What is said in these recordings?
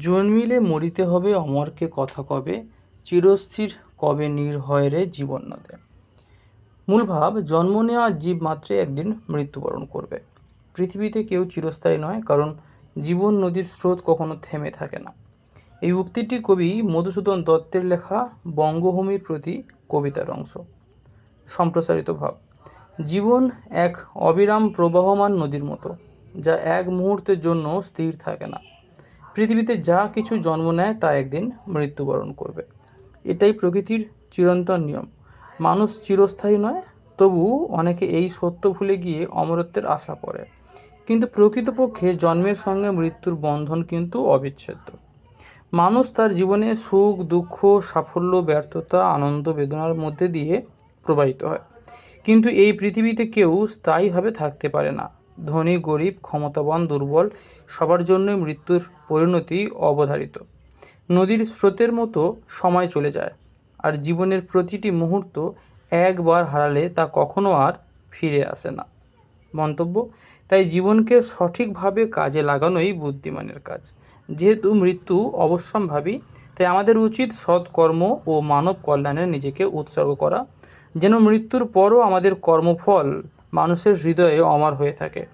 জন্মিলে মরিতে হবে অমরকে কথা কবে, চিরস্থির কবে নির্ভয় রে জীবন নদে মূল ভাব, জন্ম নেওয়া জীব মাত্রে একদিন মৃত্যুবরণ করবে। পৃথিবীতে কেউ চিরস্থায়ী নয়, কারণ জীবন নদীর স্রোত কখনো থেমে থাকে না। এই উক্তিটি কবি মধুসূদন দত্তের লেখা বঙ্গভূমির প্রতি কবিতার অংশ। সম্প্রসারিত ভাব, জীবন এক অবিরাম প্রবাহমান নদীর মতো, যা এক মুহূর্তের জন্য স্থির থাকে না। পৃথিবীতে যা কিছু জন্ম নেয় তা একদিন মৃত্যুবরণ করবে। এটাই প্রকৃতির চিরন্তন নিয়ম। মানুষ চিরস্থায়ী নয়, তবু অনেকে এই সত্য ভুলে গিয়ে অমরত্বের আশা করে কিন্তু প্রকৃতপক্ষে জন্মের সঙ্গে মৃত্যুর বন্ধন কিন্তু অবিচ্ছেদ্য। মানুষ তার জীবনে সুখ, দুঃখ, সাফল্য, ব্যর্থতা, আনন্দ, বেদনার মধ্যে দিয়ে প্রবাহিত হয়। কিন্তু এই পৃথিবীতে কেউ স্থায়ীভাবে থাকতে পারে না। ধনী, গরিব, ক্ষমতাবান, দুর্বল, সবার জন্যই মৃত্যুর পরিণতি অবধারিত। নদীর স্রোতের মতো সময় চলে যায়, আর জীবনের প্রতিটি মুহূর্ত একবার হারালে তা কখনো আর ফিরে আসে না। মন্তব্য, তাই জীবনকে সঠিকভাবে কাজে লাগানোই বুদ্ধিমানের কাজ। যেহেতু মৃত্যু অবশ্যম্ভাবী, তাই আমাদের উচিত সৎকর্ম ও মানব কল্যাণে নিজেকে উৎসর্গ করা। যেন মৃত্যুর পরও আমাদের কর্মফল মানুষের হৃদয়ে অমর হয়ে থাকে।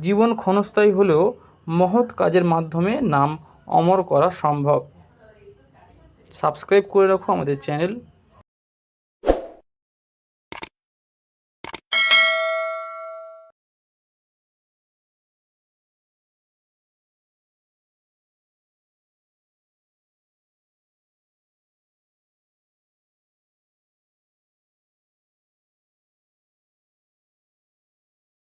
জীবন ক্ষণস্থায়ী হলেও মহৎ কাজের মাধ্যমে নাম অমর করা সম্ভব। সাবস্ক্রাইব করে রাখো আমাদের চ্যানেল।